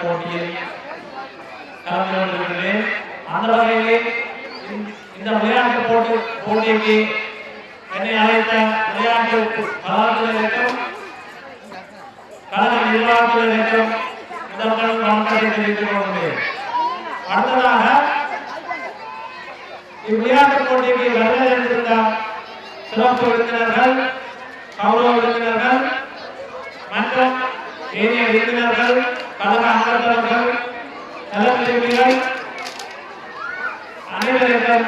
போட்டியில் கலந்து கொண்டிருக்கிறேன் அந்த வகையிலே இந்த- விளையாட்டு போட்டி போட்டிக்கு என்னை அழைத்த விளையாட்டு கலாச்சாரம் கழக நிர்வாகத்தினருக்கும் முதல்வரும் வணக்கத்தை தெரிவித்துக் கொள்கிறேன் அடுத்ததாக இவ்விளையாட்டு போட்டிக்கு வருகை இருந்த சிறப்பு விருந்தினர்கள் கௌரவ விருந்தினர்கள் மற்றும் ஏனைய விருந்தினர்கள் கழக அங்கத்தவர்கள் நலவிரும்பிகள் அனைவருக்கும்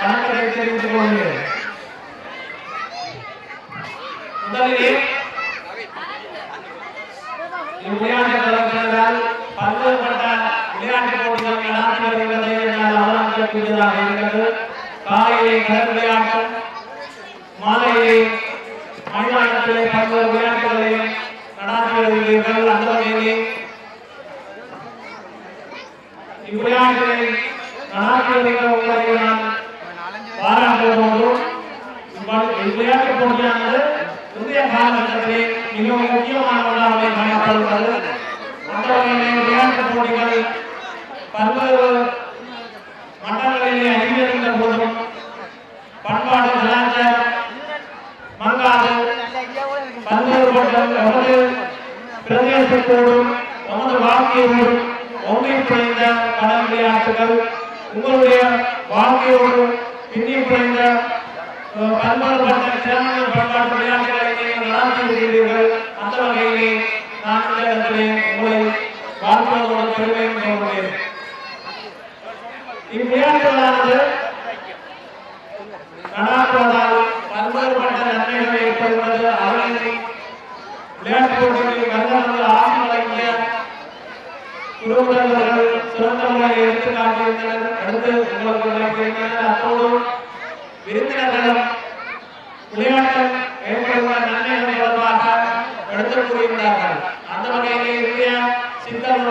வணக்கத்தை தெரிவித்துக் கொள்கிறேன். முதலிலே இவ்விளையாட்டு கலைஞர்களால் பல்வேறுபட்ட விளையாட்டு போட்டிகள் நடாத்தி வருகிறது என்னால் அவதானிக்கக்கூடியதாக இருக்கிறது. காலையிலே கடல் விளையாட்டு மாலையிலே பல்வேறு விளையாட்டுகளையும் நடாத்தி வருகிறீர்கள் அந்த வகையிலே இவ்விளையாட்டுகளை நடாத்தி வருகிற உங்களை நான் பாராட்டுவதோடு இவ்வளவு- இவ்விளையாட்டு போட்டியானது இந்திய காலகட்டத்திலே மிகவும் முக்கியமான ஒன்றாக காணப்படுகிறது அந்த வகையிலே விளையாட்டு போட்டிகள் பல்வேறு மட்டங்களிலே அறிவிருந்த போதும் பண்பாடு கலாச்சாரம் மங்காது பல்வேறுபட்ட எமது பிரதேசத்தோடும் எமது வாழ்க்கையோடும் ஒன்றை பிழைந்த கடல் விளையாட்டுகள் உங்களுடைய வாழ்க்கையோடும் பின்னி பிழைந்த சிறந்த பண்பாட்டு விளையாட்டுகளை நீங்கள் நடத்தி வருகிறீர்கள் அந்த வகையிலே நான் இந்த இடத்திலே உங்களை வாழ்த்துவதோடு பெருமை கொள்கிறேன். இவ்விளையாட்டுகளானது பல்வேறுபட்ட விளையாட்டு குருவுடன்கள் சிறந்த எடுத்து காட்டியிருந்தனர் அடுத்து உங்களுக்கு விளக்கியிருந்தனர் அத்தோடு விருந்தினர்களும் விளையாட்டில் ஏற்படுகிற நன்மைகள் தொடர்பாக எடுத்துக் கூறியிருந்தார்கள் அந்த வகையிலே இந்திய சித்தம்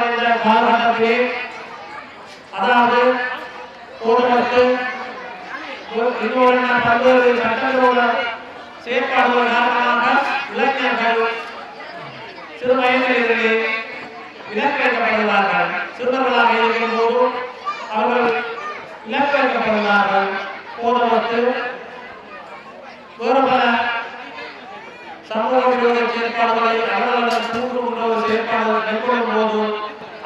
காலகட்டத்திலே அதாவது பல்வேறு சட்டங்களோட செயற்பாடுகள் காரணமாக இளைஞர்கள் சிறு வயதிலிருந்து இலக்கேற்கப்படுகிறார்கள் சிறுவர்களாக இருக்கும் போது அவர்கள் இலக்கேற்கப்படுகிறார்கள் போதவத்து வேறு பல சமூக விரோத செயற்பாடுகளை அவர்களுடன் மூன்று உணவு செயற்பாடுகள் மேற்கொள்ளும் போது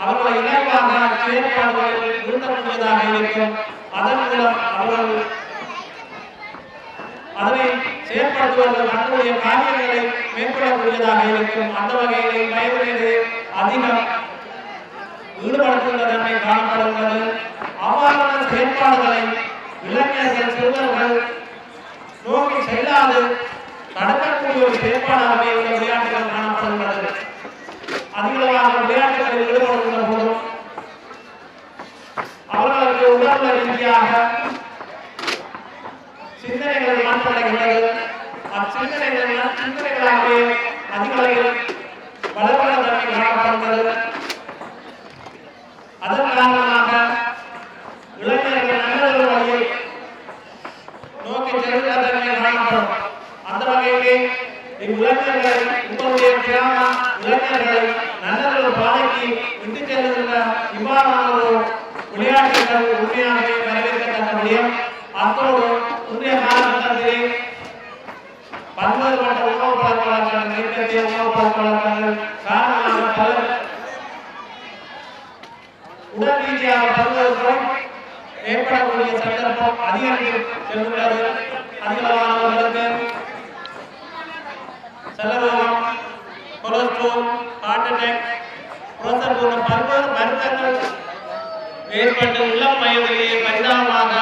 அவர்களை இலக்காக செயற்பாடுகளில் நிறுத்தக்கூடியதாக இருக்கும். அதன் மூலம் அவர்கள் அதனை செயற்படுத்துவதற்கு தன்னுடைய காரியங்களை மேற்கொள்ளக்கூடியதாக இருக்கும். அந்த வகையிலே வயதிலே அதிகம். ஈடுபடுத்துகிற தன்மை காணப்படுகிறது அவ்வாறான செயற்பாடுகளை இளைஞர்கள் சிறுவர்கள் நோக்கி செல்லாது நடக்கக்கூடிய ஒரு செயற்பாடாகவே இந்த விளையாட்டுகள் காணப்படுகிறது. அதிகளவாக விளையாட்டுகளில் ஈடுபடுகின்ற போதும் அவர்களுக்கு உடல் ரீதியாக சிந்தனைகள் மாற்றப்படுகிறது அச்சிந்தனைகள் சிந்தனைகளாகவே அதிகளவில் வளர்வத தன்மை காணப்படுகிறது அதன் காரணமாக இளைஞர்கள் நல்ல வழியை நோக்கி செல்கிற தன்மை காணப்படும் அந்த வகையிலே இவ்விளைஞர்கள் உங்களுடைய கிராம இளைஞர்களை நல்ல ஒரு பாதைக்கு விட்டு செல்கின்ற இவ்வாறான ஒரு விளையாட்டுகள் உண்மையாகவே வரவேற்கத்தக்க முடியும் அத்தோடு இன்றைய காலகட்டத்திலே பல்வேறுபட்ட உணவு பழக்க வழக்கங்கள் மேற்கத்திய உணவு பழக்க வழக்கங்கள் காரணமாக பலர் உடல் ரீதியாக பல்வேறு ஏற்படக்கூடிய சந்தர்ப்பம் அதிகரித்து செல்கிறது அதிகமானவர்களுக்கு செலரோகம் கொலஸ்ட்ரால் ஹார்ட் அட்டாக் பிரஷர் போன்ற பல்வேறு மருத்துவங்கள் ஏற்பட்டு இளம் வயதிலேயே பரிதாபமாக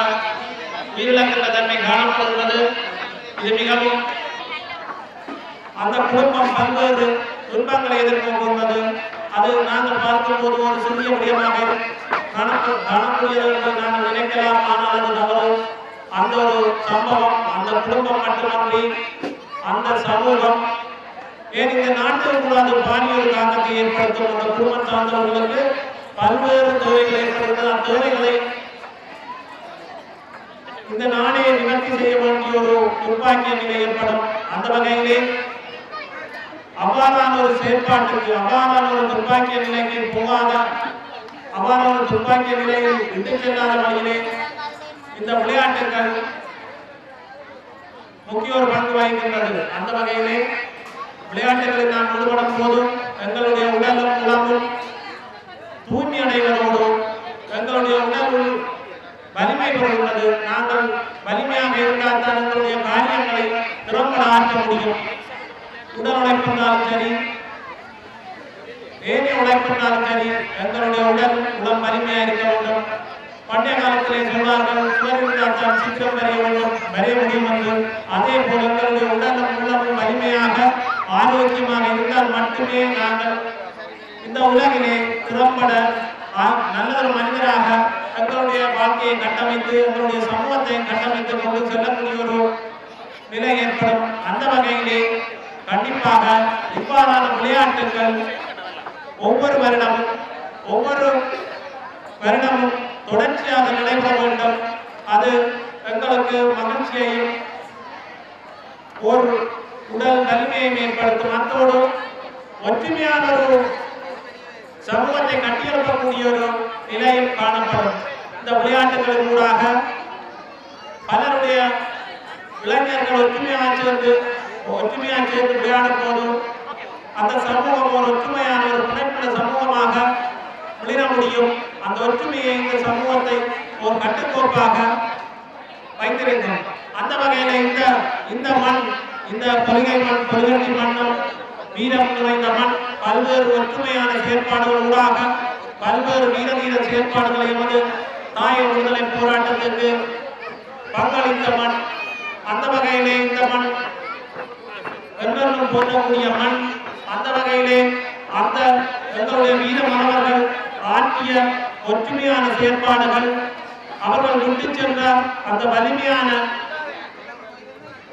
உயிரிழக்கின்ற தன்மை காணப்படுகிறது. இது மிகவும் அந்த குடும்பம் பல்வேறு துன்பங்களை எதிர்கொண்டுள்ளது அது நாங்கள் பார்க்கும்போது ஒரு சிறிய விடயமாக காணக்கூடியது என்று நாங்கள் நினைக்கலாம். ஆனால் அது தவறு. அந்த ஒரு சம்பவம் அந்த குடும்பம் மட்டுமன்றி அந்த சமூகம் ஏன் இந்த நாட்டில் கூட அது பாலியல் ஒரு தாக்கத்தை ஏற்படுத்தும் அந்த குடும்பம் சார்ந்தவர்களுக்கு பல்வேறு தேவைகள் ஏற்படுகிறது. அந்த தேவைகளை இந்த நாணய நிவர்த்தி செய்ய வேண்டிய ஒரு துர்ப்பாக்கிய நிலை ஏற்படும். அந்த வகையிலே அவ்வாறான ஒரு செயற்பாட்டுக்கு அவ்வாறான ஒரு துப்பாக்கிய நிலைக்கு போகாத அவ்வாறான ஒரு துப்பாக்கிய நிலையில் விட்டு செல்லாத வழியிலே இந்த விளையாட்டுகள் முக்கிய ஒரு பங்கு வகிக்கின்றது. அந்த வகையிலே விளையாட்டுகளை நாம் ஈடுபடும் போதும் எங்களுடைய உடலும் உடம்பும் தூய்மை அடைவதோடும் எங்களுடைய உடல் வலிமை பெறுகிறது நாங்கள் வலிமையாக இருந்தால் தான் எங்களுடைய காரியங்களை திறம்பட முடியும் உடல் உழைப்பினாலும் சரி ஏனைய உழைப்பினாலும் சரி எங்களுடைய உடல் உடல் வலிமையா இருக்க வேண்டும். பண்டைய காலத்திலே சொன்னார்கள் சுவர் இருந்தால் வரைய வேண்டும் வரைய முடியும் என்று. அதே போல் எங்களுடைய உடலும் உள்ளமும் வலிமையாக ஆரோக்கியமாக இருந்தால் மட்டுமே நாங்கள் இந்த உலகிலே திறம்பட நல்ல ஒரு மனிதராக எங்களுடைய வாழ்க்கையை கட்டமைத்து எங்களுடைய சமூகத்தை கட்டமைத்து கொண்டு செல்லக்கூடிய ஒரு நிலை ஏற்படும் அந்த வகையிலே கண்டிப்பாக இவ்வாறான விளையாட்டுகள் ஒவ்வொரு வருடமும் ஒவ்வொரு வருடமும் தொடர்ச்சியாக நடைபெற வேண்டும். அது எங்களுக்கு மகிழ்ச்சியையும் ஒரு உடல் வலிமையை மேம்படுத்தும் அத்தோடு ஒற்றுமையான ஒரு சமூகத்தை கட்டியெழுப்பக்கூடிய ஒரு நிலையில் காணப்படும். இந்த விளையாட்டுகளின் ஊடாக பலருடைய இளைஞர்கள் ஒற்றுமையாக சேர்ந்து ஒற்றுமையாக சேர்ந்து விளையாடும் போதும். அந்த சமூகம் ஒரு ஒற்றுமையான ஒரு பிணைப்புள்ள சமூகமாக விளைய முடியும். அந்த ஒற்றுமையை இந்த சமூகத்தை ஒரு கட்டுக்கோப்பாக வைத்திருக்கும். அந்த வகையில இந்த இந்த மண் இந்த கொள்கை மண் கொள்கை மண்ணும் வீரம் நிறைந்த மண் பல்வேறு ஒற்றுமையான செயற்பாடுகள் ஊடாக பல்வேறு வீர வீர செயற்பாடுகளை எமது தாய விடுதலை போராட்டத்திற்கு பங்களித்த மண். அந்த வகையிலே இந்த மண். என்றென்றும் போற்றக்கூடிய மண் அந்த வகையிலே அந்த எங்களுடைய வீர மாணவர்கள் ஆற்றிய ஒற்றுமையான செயற்பாடுகள். அவர்கள் கொண்டு சென்ற அந்த வலிமையான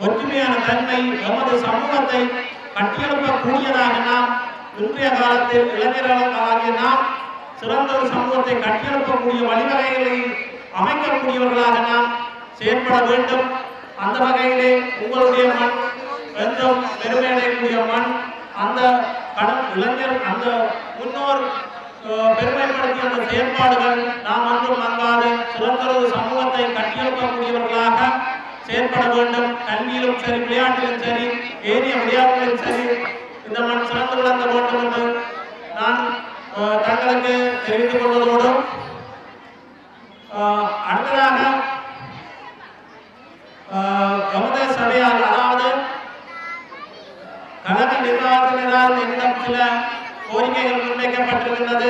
ஒற்றுமையான தன்மை எமது சமூகத்தை கட்டியெழுப்பக்கூடியதாக நாம் இன்றைய காலத்தில் இளைஞர்களாகிய நாம் சிறந்த ஒரு சமூகத்தை கட்டியெழுப்பக்கூடிய வழிவகைகளை அமைக்கக்கூடியவர்களாக நாம் செயற்பட வேண்டும். அந்த வகையிலே உங்களுடைய மண் என்றும் பெருமையடையக்கூடிய மண் அந்த கடன் இளைஞர் அந்த முன்னோர் பெருமைப்படுத்திய அந்த செயற்பாடுகள் நாம் அன்றும் மங்காது சுதந்திர சமூகத்தை கட்டியெழுப்பக்கூடியவர்களாக செயற்பட வேண்டும். கல்வியிலும் சரி விளையாட்டிலும் சரி ஏனைய விளையாட்டிலும் சரி இந்த மண் சிறந்து விளங்க வேண்டும் என்று நான் அஹ், தங்களுக்கு தெரிவித்துக் கொள்வதோடு அடுத்ததாக அஹ், சபையால் அதாவது கழக நிர்வாகத்தினரால் என்னிடம் சில கோரிக்கைகள் முன்வைக்கப்பட்டிருக்கின்றது.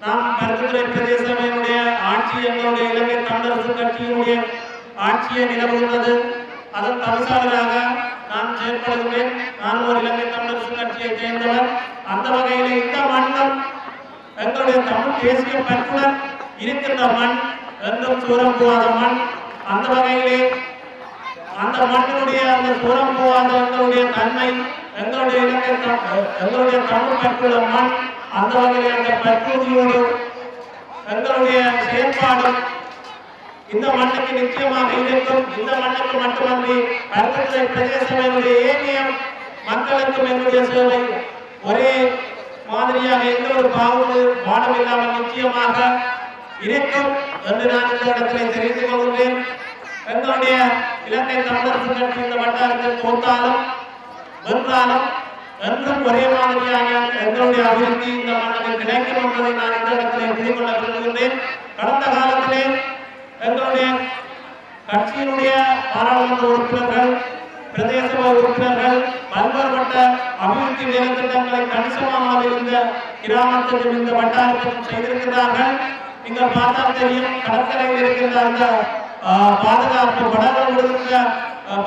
நாம் பருத்தித்துறை பிரதேச சபையினுடைய ஆட்சி எங்களுடைய இலங்கை தமிழரசு கட்சியினுடைய ஆட்சியை நிலவுகின்றது. அதன் தவிசாளராக நான் செயற்படுகிறேன் நான் ஒரு இலங்கை தமிழரசு கட்சியை சேர்ந்தவர். அந்த வகையில் இந்த மண்ணும் எங்களுடைய தமிழ் தேசிய பற்றுடன் இருக்கின்ற மண் என்றும் சூரம் போகாத மண். அந்த வகையிலே அந்த மண்ணினுடைய அந்த சூரம் அந்த எங்களுடைய தன்மை எங்களுடைய இளைஞர் எங்களுடைய தமிழ் பற்றுள்ள மண் அந்த வகையிலே அந்த பிரகிருதியோடு எங்களுடைய செயற்பாடும் இந்த மண்ணுக்கு நிச்சயமாக இருக்கும். இந்த மண்ணுக்கு மட்டுமன்றி கருத்துக்களை பிரதேசம் என்னுடைய ஏனைய மக்களுக்கும் என்னுடைய சேவை ஒரே மாதிரியாக எந்த ஒரு பாகுபாடு பாடம் இல்லாமல் நிச்சயமாக இருக்கும். என்று நான் இந்த இடத்திலே தெரிந்து கொள்கிறேன். எங்களுடைய இலங்கை தமிழரசு கட்சி இந்த வட்டாரத்தில் தோற்றாலும் வென்றாலும் என்றும் ஒரே மாதிரியான எங்களுடைய அபிவிருத்தி இந்த மண்ணில் கிடைக்கும் என்பதை நான் இந்த இடத்திலே புரிந்து கொள்ள விரும்புகின்றேன். கடந்த காலத்திலே எங்களுடைய கட்சியினுடைய பாராளுமன்ற உறுப்பினர்கள் பிரதேச உறுப்பினர்கள் பல்வேறுபட்ட அபிவிருத்தி வேலை திட்டங்களை கணிசமாக இந்த கிராமத்திலும் இந்த வட்டாரத்திலும் செய்திருக்கிறார்கள் நீங்கள் பார்த்தா தெரியும் கடற்கரையில் இருக்கின்ற அந்த பாதுகாப்பு படங்கள் விடுகின்ற ஆஹ்,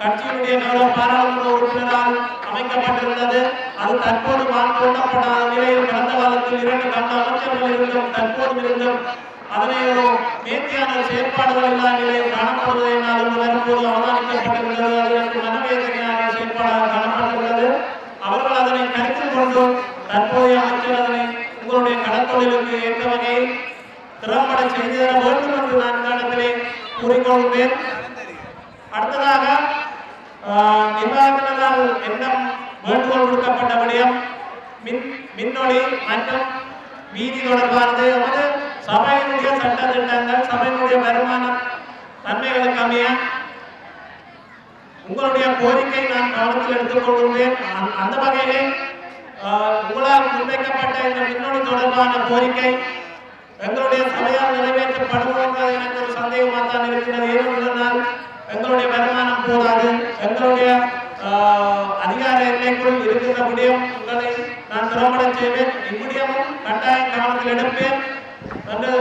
கட்சியினுடைய பாராளுமன்ற உறுப்பினரால் அமைக்கப்பட்டிருந்தது. அது தற்போது மாற்றப்பட்ட நிலையில் கடந்த காலத்தில் இரண்டு கண்ட அமைச்சர்கள் இருந்தும் தற்போது இருந்தும் அதனை ஒரு நேர்த்தியான செயற்பாடுகள் இல்லாத நிலையில் காணப்படுவதை நான் வரும்போது அவதானிக்கப்பட்டிருந்தது. அது எனக்கு மனவேதனையான செயற்பாடாக காணப்பட்டிருந்தது. அவர்கள் அதனை கருத்தில் கொண்டு தற்போதைய அமைச்சர் அதனை உங்களுடைய கடற்தொழிலுக்கு எந்த வகையில் திறம்பட செய்து தர வேண்டும் என்று நான் காலத்திலே கூறிக்கொள்வேன் அடுத்ததாக ஆஹ், நிர்வாகத்தினரால் என்ன வேண்டுகோள் விடுக்கப்பட்ட விடயம் மின் மின்னொளி மற்றும் வீதி தொடர்பானது. அதாவது சபையினுடைய சட்ட திட்டங்கள் சபையினுடைய வருமானம் தன்மைகளுக்கு அமைய உங்களுடைய கோரிக்கை நான் கவனத்தில் எடுத்துக்கொள்கிறேன் அந்த- அந்த வகையிலே உங்களால் முன்வைக்கப்பட்ட இந்த மின்னணு தொடர்பான கோரிக்கை எங்களுடைய சபையால் நிறைவேற்றப்படுமோ என்பது எனக்கு ஒரு சந்தேகமாக தான் இருக்கிறது. ஏனென்றால் எங்களுடைய வருமானம் போதாது. எங்களுடைய அதிகார எல்லைக்குள் இருக்கின்ற முடியும் உங்களை நான் திறம்பட செய்வேன். இம்முடியமும் கட்டாயம் கவனத்தில் எடுப்பேன் என்று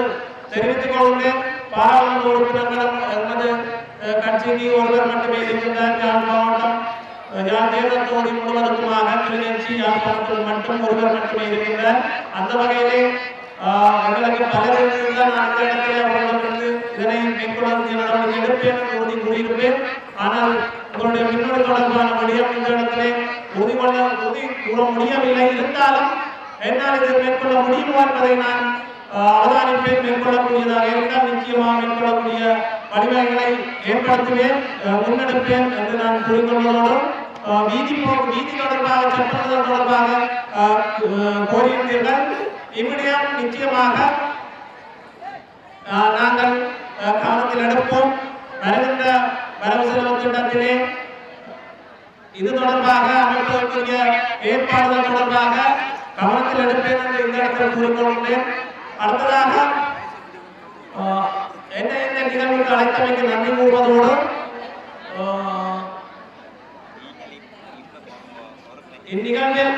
தெரிவித்துக் கொள்கிறேன். பாராளுமன்ற உறுப்பினர்களும் எமது கட்சிக்கு ஒருவர் மட்டுமே இருக்கின்றார். யாழ் மாவட்டம் அஹ், முழுவதற்குமாக கிளிநொச்சி யாழ்ப்பாணத்தில் மட்டும் ஒருவர் மட்டுமே இருக்கின்ற அந்த வகையிலே எங்களுக்கு பலர் இருந்தால் நான் அந்த இடத்திலே அவர்களுக்கு இதனை மேற்கொள்வதற்கு நடவடிக்கை எடுப்பேன் என்று உறுதி கூறியிருப்பேன். ஆனால் உங்களுடைய மின்னணு தொடர்பான விடயம் இந்த இடத்திலே உறுதி கொள்ள உறுதி கூற முடியவில்லை. இருந்தாலும் என்னால் இதை மேற்கொள்ள முடியுமா என்பதை நான் அவதானிப்பை மேற்கொள்ளக்கூடியதாக இருந்தால் நிச்சயமாக மேற்கொள்ளக்கூடிய வழிவகைகளை ஏற்படுத்துவேன் முன்னெடுப்பேன் என்று நான் கூறிக்கொள்வதோடு ஆஹ், வீதி போ- வீதி தொடர்பாக சட்டம் தொடர்பாக கோரியிருந்தீர்கள். இம்மிடியம் நிச்சயமாக நாங்கள் கவனத்தில் எடுப்போம். வருகின்ற வரவு செலவு திட்டத்திலே இது தொடர்பாக அமைப்பதற்குரிய ஏற்பாடுகள் தொடர்பாக கவனத்தில் எடுப்பேன் என்று இந்த இடத்தில் கூறிக்கொள்கிறேன். அடுத்ததாக என்ன என்னை இந்த நிகழ்வுக்கு அழைத்தமைக்கு நன்றி கூறுவதோடு இந்நிகழ்வில்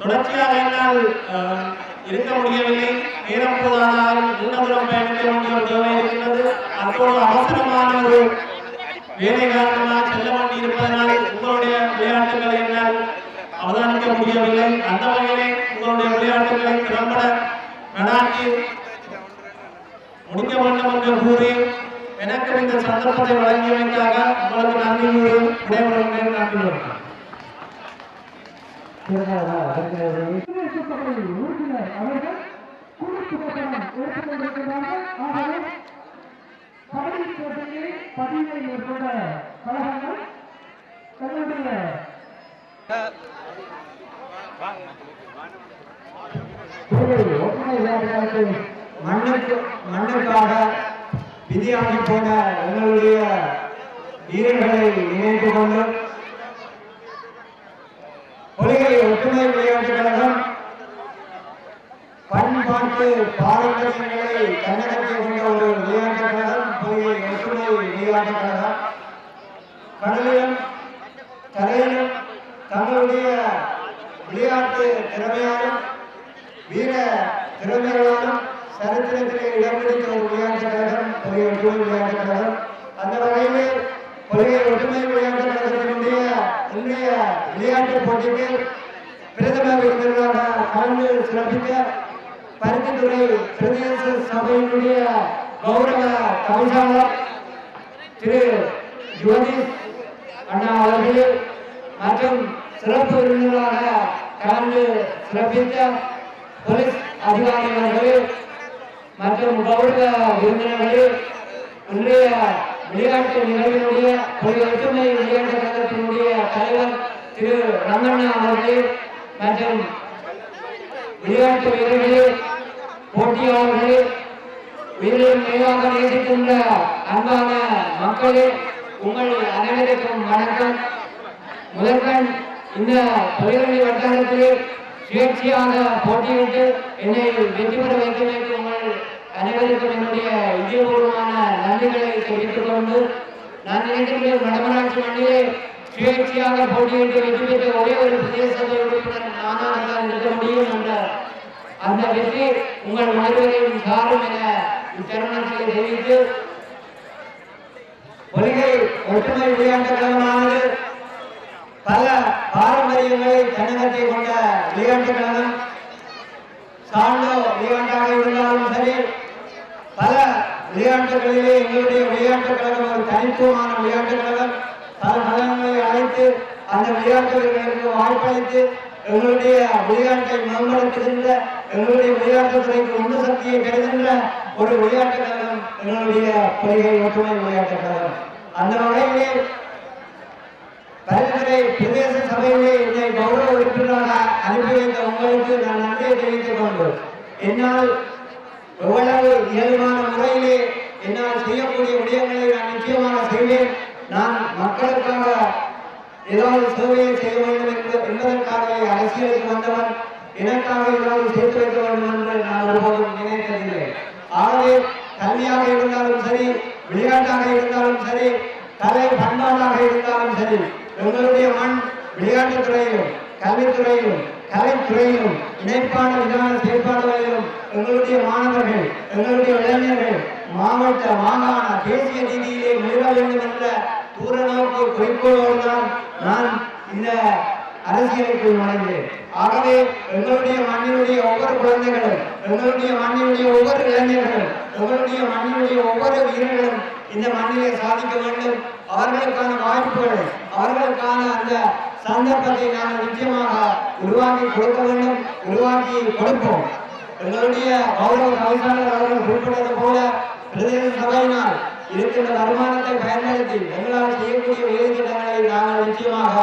தொடர்ச்சியாக என்னால் இருக்க முடியவில்லை. நேரம் போதாதால் நீண்ட தூரம் பயணிக்க வேண்டிய ஒரு தேவை இருக்கிறது அத்தோடு அவசரமான ஒரு வேலை காரணமாக செல்ல வேண்டி இருப்பதனால் உங்களுடைய விளையாட்டுகளை என்னால் அவதானிக்க முடியவில்லை. அந்த வகையிலே உங்களுடைய விளையாட்டுகளை திறம்பட நடாத்தி முடிக்க வேண்டும் என்று கூறி எனக்கு இந்த சந்தர்ப்பத்தை வழங்கியமைக்காக உங்களுக்கு நன்றி கூறி விடைபெறுகிறேன் நன்றி வணக்கம் சபை உறுப்பினர் அவர்கள் குழு புகைப்படம் எடுத்துக் கொண்டிருக்கிறார்கள் ஆகவே கபடி போட்டியில் பதிவை மேற்கொண்ட கழகங்கள் தங்களுடைய ஒற்றுமை மண்ணுக்கு மண்ணுக்காக விதியாகி போன எங்களுடைய வீரர்களை நினைத்து கொண்டு கொள்கை ஒற்றுமை விளையாட்டுக் கழகம் பண்பாட்டு பாரம்பரியங்களை தன்னடக்கிய கொண்ட ஒரு விளையாட்டுக் கழகம் கொள்கை ஒற்றுமை விளையாட்டுக் கழகம் கடலிலும் கரையிலும் தங்களுடைய விளையாட்டு திறமையாலும் வீர திறமைகளாலும் சரித்திரத்திலே இடம் பிடித்த ஒரு விளையாட்டு கழகம் கொள்கை ஒற்றுமை விளையாட்டு கழகம் அந்த வகையிலே கொள்கை ஒற்றுமை விளையாட்டு கழகத்தினுடைய இன்றைய விளையாட்டு போட்டிக்கு பிரதம விருந்தினராக கலந்து சிறப்பிக்க பருத்தித்துறை பிரதேச சபையினுடைய கௌரவ தவிசாளர் திரு ஜோதிஷ் அண்ணா அவர்கள் மற்றும் சிறப்பு விருந்தினராக கலந்து சிறப்பித்த போலீஸ் அதிகாரிகளே மற்றும் கௌரவ விருந்தினர்களே இன்றைய விளையாட்டு நிகழ்வினுடைய ஒரு ஒற்றுமை விளையாட்டு சங்கத்தினுடைய தலைவர் திரு ரமண்ணா அவர்களே மற்றும் விளையாட்டு வீரர்களே போட்டியாளர்களே உயிரின் மேலாக நேசிக்கின்ற அன்பான மக்களே உங்கள் அனைவருக்கும் வணக்கம். முதற்கண் இந்த தொழில்நுட்ப வட்டாரத்திலே சுயேட்சையாக போட்டியிட்டு என்னை வெற்றி பெற வைக்க வேண்டும் உங்கள் அனைவருக்கும் என்னுடைய இதயபூர்வமான நன்றிகளை தெரிவித்துக் கொண்டு நான் நினைக்கின்றேன் வடமராட்சி மண்ணிலே சுயேட்சையாக போட்டியிட்டு வெற்றி பெற்ற ஒரே ஒரு பிரதேச சபை உறுப்பினர் நானாக தான் இருக்க முடியும் என்ற அந்த வெற்றி உங்கள் உணர்வுகளின் சாரும் என இத்தருணத்தில் தெரிவித்து கொள்கை ஒற்றுமை விளையாட்டு கழகமானது பல பாரம்பரியங்களை தன்னகத்தை கொண்ட விளையாட்டு கழகம் சாண்டோ விளையாட்டாக இருந்தாலும் சரி பல விளையாட்டுகளிலே எங்களுடைய விளையாட்டுக் கழகம் ஒரு தனித்துவமான விளையாட்டுக் கழகம். பல கழகங்களை அழைத்து அந்த விளையாட்டுகளுக்கு வாய்ப்பளித்து எங்களுடைய விளையாட்டை மேம்படுத்துகின்ற எங்களுடைய விளையாட்டு துறைக்கு உந்து சக்தியை பெறுகின்ற ஒரு விளையாட்டுக் கழகம் எங்களுடைய கொள்கை ஒற்றுமை விளையாட்டுக் கழகம். அந்த வகையிலே பரிந்துரை பிரதேச சபையிலே என்னை கௌரவ உறுப்பினராக அனுப்பி வைத்த உங்களுக்கு நான் நன்றியை தெரிவித்துக் கொண்டோம் என்னால் எவ்வளவு இயல்பான முறையிலே என்னால் செய்யக்கூடிய விடயங்களை நான் நிச்சயமாக செய்வேன். நான் மக்களுக்காக ஏதாவது சேவையை செய்ய வேண்டும் என்பது- என்பதற்காகவே அரசியலுக்கு வந்தவன் எனக்காக ஏதாவது சேர்த்து வைக்க வேண்டும் என்று நான் ஒருபோதும் நினைத்ததில்லை ஆகவே கல்வியாக இருந்தாலும் சரி விளையாட்டாக இருந்தாலும் சரி கலை பண்பாடாக இருந்தாலும் சரி உங்களுடைய மண் விளையாட்டுத் துறையிலும் கல்வித்துறையிலும் கலைத்துறையிலும் இணைப்பான விதமான செயல்பாடுகளிலும் உங்களுடைய மாணவர்கள் உங்களுடைய இளைஞர்கள் மாவட்ட மாகாண தேசிய ரீதியிலே முயல வேண்டும் என்ற தூர நோக்கு குறிக்கோளோடு தான் நான் இந்த அரசியலுக்கு நுழைந்தேன் ஆகவே எங்களுடைய மண்ணினுடைய ஒவ்வொரு குழந்தைகளும் எங்களுடைய மண்ணினுடைய ஒவ்வொரு இளைஞர்களும் எங்களுடைய மண்ணினுடைய ஒவ்வொரு வீரர்களும் இந்த மண்ணிலே சாதிக்க வேண்டும். அவர்களுக்கான வாய்ப்புகள் அவர்களுக்கான அந்த சந்தர்ப்பத்தை நாங்கள் நிச்சயமாக உருவாக்கி கொடுக்க வேண்டும் உருவாக்கி கொடுப்போம். எங்களுடைய கௌரவ கவிசாளர் அவர்கள் குறிப்பிட்டது போல பிரதேச சபையினால் இருக்கின்ற வருமானத்தை பயன்படுத்தி எங்களால் செய்யக்கூடிய வேலை திட்டங்களை நாங்கள் நிச்சயமாக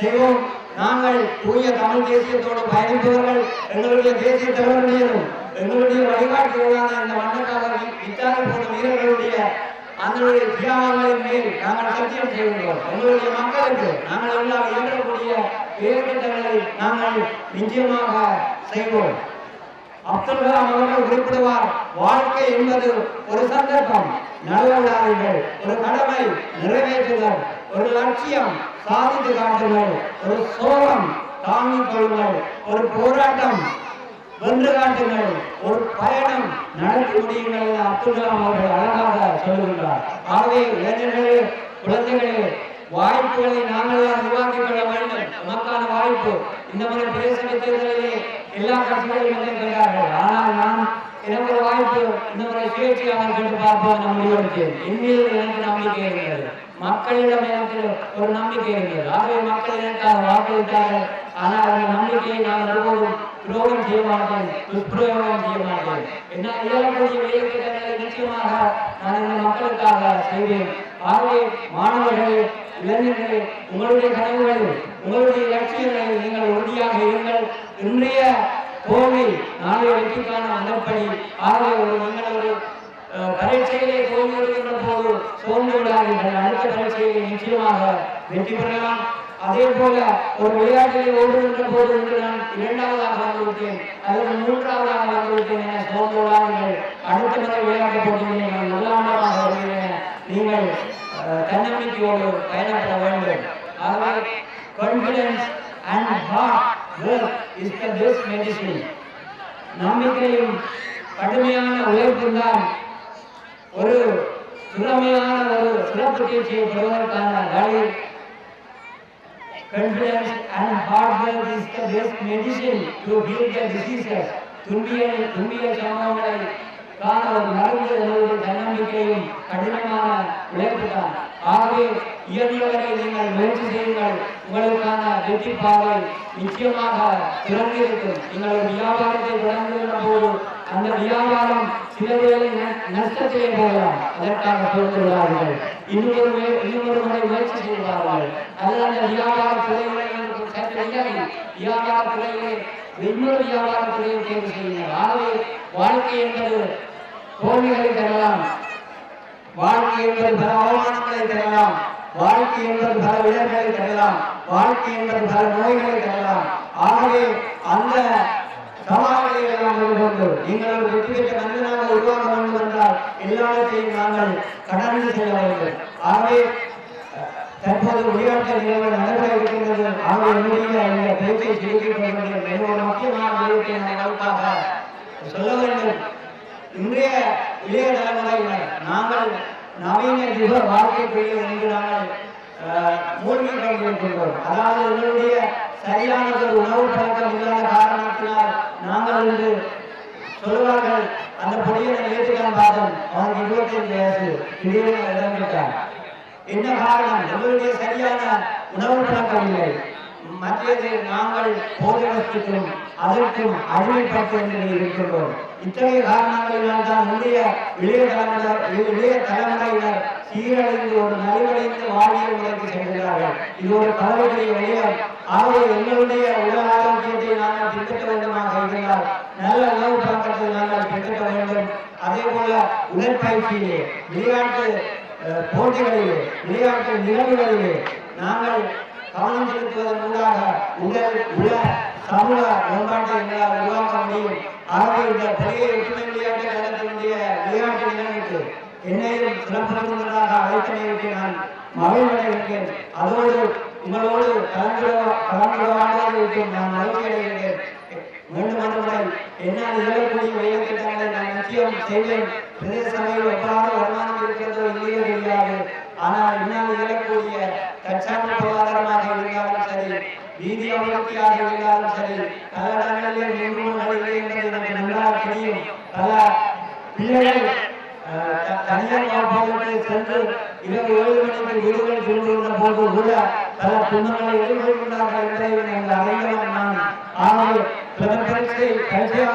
செய்வோம். நாங்கள் தூய தமிழ் தேசியத்தோடு பயணிப்பவர்கள் எங்களுடைய தேசிய தலைவர்களும் எங்களுடைய வழிகாட்டுகளான இந்த மன்னக்காரர்கள் இத்தாலி போன்ற வீரர்களுடைய அதனுடைய தியாகங்களின் மேல் நாங்கள் சத்தியம் செய்கின்றோம். எங்களுடைய மக்களுக்கு நாங்கள் எல்லாம் இயங்கக்கூடிய வேலை நாங்கள் நிச்சயமாக செய்வோம். அப்துல் கலாம் அவர்கள் குறிப்பிடுவார் வாழ்க்கை என்பது ஒரு சந்தர்ப்பம். நடுவலாளர்கள் ஒரு கடமை நிறைவேற்றுதல் ஒரு லட்சியம் சாதித்து காட்டுங்கள் ஒரு சோகம் தாங்கிக் கொள்ளுங்கள் ஒரு போராட்டம் வென்று காட்டுங்கள் ஒரு பயணம் நடத்தி முடியுங்கள் என அப்துல் கலாம் அவர்கள் அழகாக சொல்லுகின்றார். ஆகவே இளைஞர்களே குழந்தைகளே வாய்ப்புகளை நாங்கள் உருவாக்கிக் கொள்ள வேண்டும். நமக்கான வாய்ப்பு. இந்த மாதிரி பிரதேச தேர்தலிலே எல்லா கட்சிகளும் இருக்கின்றார்கள் ஆனால் நான் எனக்கு ஒரு வாய்ப்பு இந்த முறை சுயேட்சையாக கேட்டு பார்ப்போம் நான் முடிவெடுத்தேன் எனக்கு நம்பிக்கை இருக்கிறது மக்களிடம் எனக்கு ஒரு நம்பிக்கை இருக்கிறது ஆகவே மக்கள் எனக்காக வாக்களித்தார்கள் ஆனால் அந்த நம்பிக்கையை நான் ஒருபோதும் துரோகம் செய்ய மாட்டேன் துஷ்பிரயோகம் செய்ய மாட்டேன். என்ன இயலக்கூடிய வேலைத்திட்டங்களை நிச்சயமாக நான் இந்த மக்களுக்காக செய்வேன். ஆகவே மாணவர்களே இளைஞர்களே உங்களுடைய கனவுகளில் உங்களுடைய லட்சியங்களில் நீங்கள் உறுதியாக இருங்கள். இன்றைய கோவில் நாளைய வெற்றிக்கான மனப்படி ஆகிய ஒரு நீங்கள் பரீட்சையிலே தோல்வி வருகின்ற போது சோர்ந்து விடாதீர்கள். அடுத்த பரீட்சையை நிச்சயமாக வெற்றி பெறலாம். அதே போல ஒரு விளையாட்டிலே ஓடுகின்ற போது என்று நான் இரண்டாவதாக வந்துவிட்டேன். அல்லது மூன்றாவதாக வந்துவிட்டேன் என சோர்ந்து விடாதீர்கள். அடுத்த முறை விளையாட்டு போட்டியில் நீங்கள் முதலாண்டமாக வருகிறேன் நீங்கள் தன்னம்பிக்கையோடு பயணப்பட வேண்டும். ஆகவே confidence and hard Work is the best medicine நம்பிக்கையும் கடுமையான உழைப்பும் தான் ஒரு திறமையான ஒரு சிறப்பு சிகிச்சையை பெறுவதற்கான வழி confidence and hard work is the best medicine to heal the diseases. துன்பிய துன்பிய சம்பவங்களை காண ஒரு மருந்து என்பது தன்னம்பிக்கையும் கடினமான உழைப்பு தான் ஆகவே இயற்கைவரை நீங்கள் முயற்சி செய்யுங்கள். உங்களுக்கான வெற்றி பாதை நிச்சயமாக திறந்திருக்கும் நீங்கள் ஒரு வியாபாரத்தை தொடங்குகின்ற போது அந்த வியாபாரம் சில வேலை ந- போகலாம். அதற்காக பொறுத்துள்ளார்கள் இன்னொரு இன்னொரு முறை முயற்சி செய்வார்கள். அது அந்த வியாபார துறைகளை வியாபார துறையிலே இன்னொரு வியாபார துறையை தேர்வு செய்யுங்கள். ஆகவே வாழ்க்கை என்பது தோல்விகளை தரலாம். வாழ்க்கை என்பது பல அவமானங்களை தரலாம். வாழ்க்கை என்பது பல இடர்களை தரலாம். வாழ்க்கை என்பது பல நோய்களை தரலாம். ஆகவே அந்த சவால்களை எல்லாம் எதிர்கொண்டு நீங்கள் ஒரு வெற்றி பெற்ற மனிதனாக உருவாக வேண்டும் என்றால் எல்லாவற்றையும் நாங்கள் கடந்து செல்ல வேண்டும். ஆகவே தற்போது விளையாட்டு நிகழ்வு நடைபெற இருக்கின்றது. ஆகவே என்னுடைய இந்த பேச்சை சுருக்கிக் கொள்கின்றேன் என்னோட முக்கியமான விடயத்தை நான் உங்களுக்காக சொல்ல வேண்டும். இன்றைய இளைய தலைமுறையினர் நாங்கள் நவீன யுக வாழ்க்கை பிரிவு என்று நாங்கள் அஹ், மூழ்கி கொண்டிருக்கின்றோம். அதாவது எங்களுடைய சரியான ஒரு உணவு பழக்கம் இல்லாத காரணத்தினால் நாங்கள் இன்று சொல்லுவார்கள் அந்த பொடியை ஏற்றுக்கான் பார்த்தோம் அவனுக்கு ஐந்து வயசு. திடீரென இறந்துட்டான் என்ன காரணம்? எங்களுடைய சரியான உணவு பழக்கம் இல்லை. மற்றது நாங்கள் போதகத்துக்கும் அதற்கும் அடிமைப்பட்டு இருக்கின்றோம். இத்தகைய காரணங்களினால் தான் இந்திய இளைய தலைமுறை இளைய தலைமுறையினர் சீரழிந்து ஒரு நலிவடைந்து வாழ்வியல் முறைக்கு செல்கிறார்கள் இது ஒரு கவலைக்குரிய விடயம் ஆகவே எங்களுடைய உடல் ஆரோக்கியத்தை நாங்கள் பின்பற்ற வேண்டுமாக இருந்தால் நல்ல உணவு பழக்கத்தை நாங்கள் பின்பற்ற வேண்டும். அதே போல உடற்பயிற்சியிலே விளையாட்டு போட்டிகளிலே விளையாட்டு நிகழ்வுகளிலே நாங்கள் கவனம் செலுத்துவதன் மூலமாக உடல் உல சமூக மேம்பாட்டை எங்களால் உருவாக்க முடியும். ஆகவே இந்த பெரிய ஒற்றுமை விளையாட்டை நடத்த வேண்டிய விளையாட்டு நிலைமைக்கு என்னையும் சிறப்பிறந்ததாக அழைத்தமைக்கு நான் மகிழ்வடைகின்றேன் அதோடு உங்களோடு கலந்து கலந்துரையாடுவதற்கு நான் மகிழ்ச்சி அடைகின்றேன். மீண்டும் ஒரு முறை என்னால் இயலக்கூடிய விளையாட்டுகளை நான் நிச்சயம் செய்வேன். பிரதேச சபையில் எவ்வாறு வருமானம் இருக்கிறதோ இல்லையோ தெரியாது. ஆனால் என்னால் இயலக்கூடிய தற்சார்பு பொருளாதாரமாக இருந்தாலும் சரி வீதி அபிவிருத்தியாக இருந்தாலும் சரி பல இடங்களிலே நிறுவனங்கள் இல்லை என்பது நன்றாக தெரியும் பல பிள்ளைகள் தனியார் சென்று இரவு ஏழு மணிக்கு போது கூட பல துன்பங்களை என்பதை நீங்கள் அறிந்தவன் நான் ஆகவே பிரதம பரீட்சை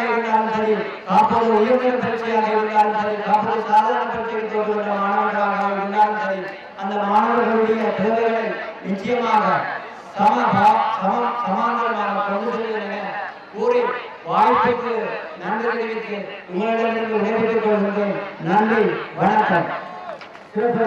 இருந்தாலும் சரி காப்பது பரீட்சையாக இருந்தாலும் சரி காப்பது சாதாரண பரீட்சைக்கு தோற்றுகின்ற மாணவர்களாக இருந்தாலும் சரி அந்த மாணவர்களுடைய தேவைகளை நிச்சயமாக சம சம சமாதானமாக கொண்டு செல்கின்றன கூறி வாய்ப்புக்கு நன்றி தெரிவித்து உங்களிடமிருந்து விடைபெற்றுக் கொள்கின்றேன். நன்றி வணக்கம். சிறப்பு